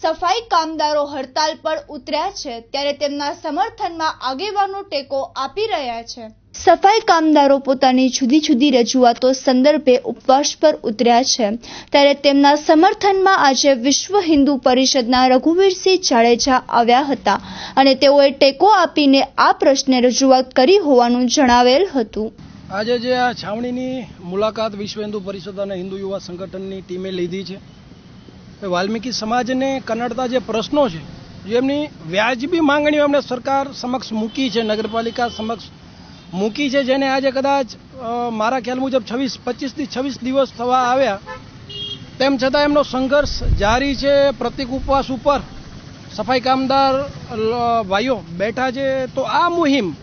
સફાઈ કામદારો હડતાલ પર ઉતર્યા છે ત્યારે તેમના સમર્થનમાં આગેવાનો ટેકો આપી રહ્યા છે. સફાઈ કામદારો પોતાની જુદી જુદી રજૂઆતો સંદર્ભે ઉપવાસ પર ઉતર્યા છે ત્યારે તેમના સમર્થનમાં આજે વિશ્વ હિન્દુ પરિષદના રઘુવીરસિંહ જાડેજા આવ્યા હતા અને તેઓએ ટેકો આપીને આ પ્રશ્ને રજૂઆત કરી હોવાનું જણાવેલ હતું. આજે જે આ છાવણીની મુલાકાત વિશ્વ હિન્દુ પરિષદ અને હિન્દુ યુવા સંગઠનની ટીમે લીધી છે વાલ્મીકી સમાજને કનડતા જે પ્રશ્નો છે, જે એમની વ્યાજબી માંગણીઓ એમણે સરકાર સમક્ષ મૂકી છે, નગરપાલિકા સમક્ષ મૂકી છે, જેને આજે કદાચ મારા ખ્યાલ મુજબ છવ્વીસ, પચીસથી છવ્વીસ દિવસ થવા આવ્યા, તેમ છતાં એમનો સંઘર્ષ જારી છે, પ્રતિક ઉપવાસ ઉપર. સફાઈ કામદાર ભાઈઓ, બેઠા છે, તો આ મુહિમ,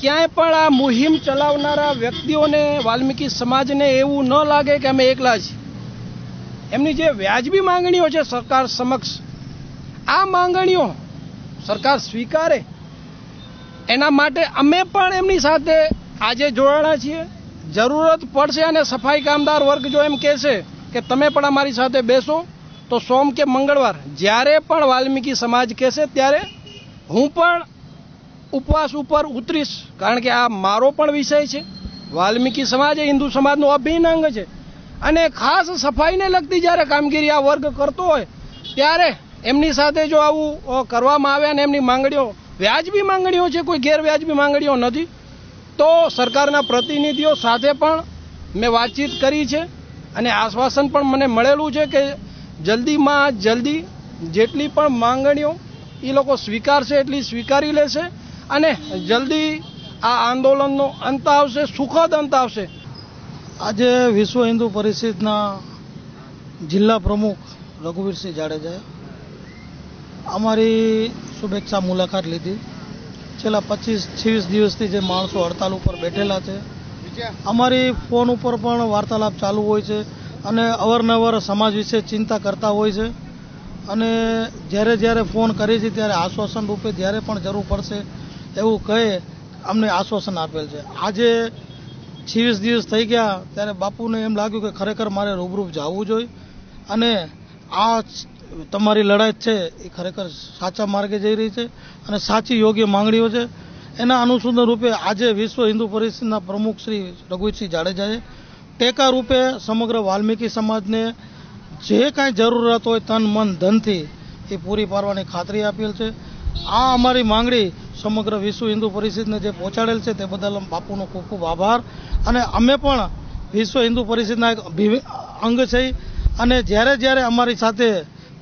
ક્યાંય પણ આ મુહિમ ચલાવનારા વ્યક્તિઓને વાલ્મીકી સમાજને એવું ન લાગે કે અમે એકલા છીએ. એમની જે વ્યાજબી માંગણીઓ છે સરકાર સમક્ષ, આ માંગણીઓ સરકાર સ્વીકારે. એના માટે અમે પણ એમની સાથે આજે જોડાણા છીએ. જરૂરત પડશે અને સફાઈ કામદાર વર્ગ જો એમ કહેશે કે તમે પણ અમારી સાથે બેસો, તો સોમ કે મંગળવાર, જ્યારે પણ વાલ્મીકી સમાજ કહેશે, ત્યારે હું પણ ઉપવાસ ઉપર ઉતરીશ. કારણ કે આ મારો પણ વિષય છે. વાલ્મીકી સમાજ એ હિન્દુ સમાજનું અભિન્ન અંગ છે. અને ખાસ સફાઈને લગતી જ્યારે કામગીરી આ વર્ગ કરતો હોય, ત્યારે એમની સાથે જો આવું કરવામાં આવે અને એમની માંગણીઓ, વ્યાજબી માંગણીઓ છે, કોઈ ગેરવ્યાજબી માંગણીઓ નથી, તો સરકારના પ્રતિનિધિઓ સાથે પણ મેં વાતચીત કરી છે અને આશ્વાસન પણ મને મળેલું છે કે જલ્દીમાં જલ્દી જેટલી પણ માંગણીઓ એ લોકો સ્વીકારશે એટલી સ્વીકારી લેશે અને જલ્દી આ આંદોલનનો અંત આવશે, સુખદ અંત આવશે. આજે વિશ્વ હિન્દુ પરિષદના જિલ્લા પ્રમુખ રઘુવીરસિંહ જાડેજાએ અમારી શુભેચ્છા મુલાકાત લીધી. છેલ્લા પચીસ, છવ્વીસ દિવસથી જે માણસો હડતાલ ઉપર બેઠેલા છે, અમારી ફોન ઉપર પણ વાર્તાલાપ ચાલુ હોય છે અને અવારનવાર સમાજ વિશે ચિંતા કરતા હોય છે. અને જ્યારે જ્યારે ફોન કરીએ છીએ ત્યારે આશ્વાસન રૂપે જ્યારે પણ જરૂર પડશે એવું કહે, અમને આશ્વાસન આપેલ છે. આજે છવ્વીસ દિવસ થઈ ગયા ત્યારે બાપુને એમ લાગ્યું કે ખરેખર મારે રૂબરૂ જવું જોઈએ અને આ તમારી લડાઈ છે એ ખરેખર સાચા માર્ગે જઈ રહી છે અને સાચી યોગ્ય માંગણીઓ છે. એના અનુસંધાન રૂપે આજે વિશ્વ હિન્દુ પરિષદના પ્રમુખ શ્રી રઘુસિંહ જાડેજાએ ટેકા રૂપે સમગ્ર વાલ્મીકી સમાજને જે કાંઈ જરૂરત હોય તન મન ધનથી એ પૂરી પાડવાની ખાતરી આપેલ છે. આ અમારી માંગણી સમગ્ર વિશ્વ હિન્દુ પરિષદને જે પહોંચાડેલ છે તે બદલ બાપુનો ખૂબ ખૂબ આભાર. અને અમે પણ વિશ્વ હિન્દુ પરિષદના એક અંગ છે. અને જ્યારે જ્યારે અમારી સાથે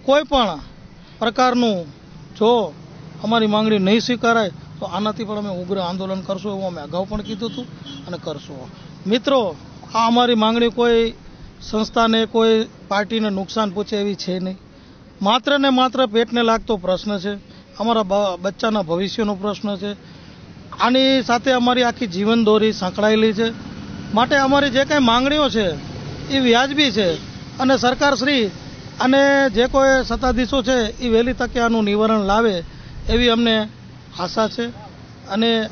કોઈ પણ પ્રકારનું જો અમારી માંગણી નહીં સ્વીકારાય, તો આનાથી પણ અમે ઉગ્ર આંદોલન કરશું એવું અમે અગાઉ પણ કીધું હતું અને કરશું. મિત્રો, આ અમારી માંગણી કોઈ સંસ્થાને, કોઈ પાર્ટીને નુકસાન પહોંચે એવી છે નહીં. માત્ર ને માત્ર પેટને લાગતો પ્રશ્ન છે. અમારા બચ્ચાના ભવિષ્યનો પ્રશ્ન છે. આની સાથે અમારી આખી જીવન દોરી સંકળાયેલી છે. માટે અમારી જે કાંઈ માંગણીઓ છે, એ વ્યાજબી છે. અને સરકારશ્રી અને જે કોઈ સત્તાધીશો છે, એ વહેલી તકે આનું નિવારણ લાવે એવી અમને આશા છે. અને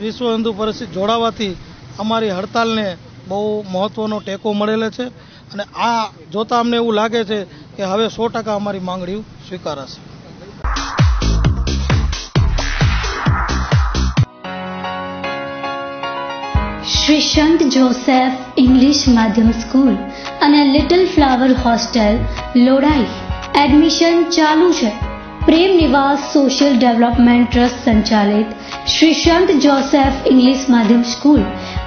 વિશ્વ હિન્દુ પરિષદ જોડાવાથી અમારી હડતાલને બહુ મહત્ત્વનો ટેકો મળેલો છે. અને આ જોતાં અમને એવું લાગે છે કે હવે સો ટકા અમારી માંગણીઓ સ્વીકારાશે. શ્રી સંત જોસેફ ઇંગ્લિશ માધ્યમ સ્કૂલ અને little flower hostel Lodai. Admission ચાલુ છે. પ્રેમ નિવાસ સોશિયલ ડેવલપમેન્ટ ટ્રસ્ટ સંચાલિત શ્રી સંત જોસેફ ઇંગ્લિશ માધ્યમ સ્કૂલ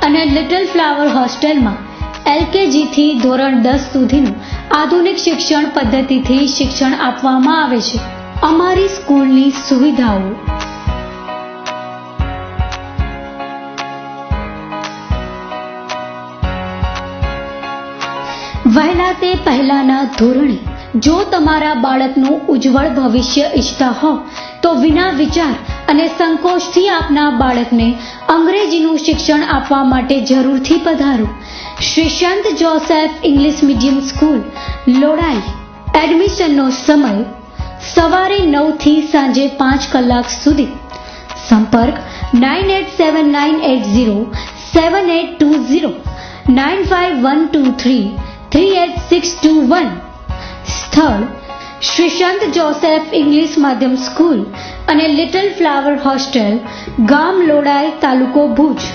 અને લિટલ ફ્લાવર હોસ્ટેલમાં એલકેજીથી ધોરણ દસ સુધીનું આધુનિક શિક્ષણ પદ્ધતિથી શિક્ષણ આપવામાં આવે છે. અમારી સ્કૂલની સુવિધાઓ વહેલા તે પહેલાના ધોરણે, જો તમારા બાળકનું ઉજ્જવળ ભવિષ્ય ઈચ્છતા હો, તો વિના વિચાર અને સંકોચથી આપના બાળકને અંગ્રેજીનું શિક્ષણ આપવા માટે જરૂરથી પધારો. Sreesanth Joseph English medium school, Lodai. એડમિશનનો સમય સવારે નવથી સાંજે પાંચ કલાક સુધી. સંપર્ક nine eight seven nine eight zero, seven eight two zero, nine five one two three three eight six two one સ્થળ શ્રી જોસેફ ઇંગ્લિશ માધ્યમ સ્કૂલ અને લિટલ ફ્લાવર હોસ્ટેલ ગામ લોડાઈ તાલુકો ભુજ